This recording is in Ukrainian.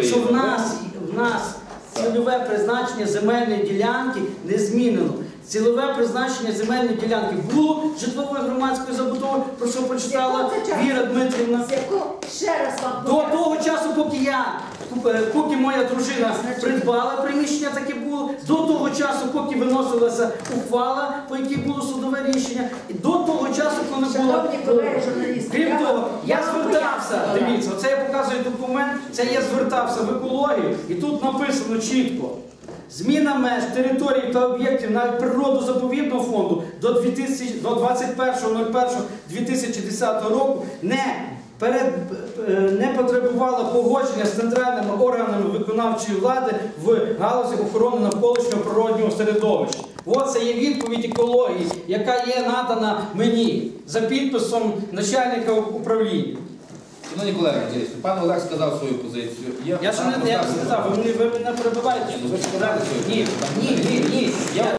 що в нас, в нас цільове призначення земельної ділянки не змінено. Цільове призначення земельної ділянки було житлової громадської забудови, про що прочитала? Віра Дмитрівна. Ще раз вам До того часу, поки я, поки моя дружина придбала приміщення, таке було, до того часу, поки виносилася ухвала, по якій було судове рішення, і коли було. Шановні колеги журналісти, Крім я того, вам- я я вам звертався, пояснювала. дивіться, оце я показую документ, це я звертався в екологію, і тут написано чітко. Зміна меж територій та об'єктів навіть природозаповідного фонду до 2000 до 21.01.2010 року не перед, е, не потребувала погодження з центральними органами виконавчої влади в галузі охорони навколишнього природнього середовища. Ось це є відповідь екології, яка є надана мені за підписом начальника управління. Шановні колеги, пан Олег сказав свою позицію. Я ще не я сказав, ви мене, ви мене перебиваєте. Ні, ви ж сказали свою Ні, ні, ні, ні. Я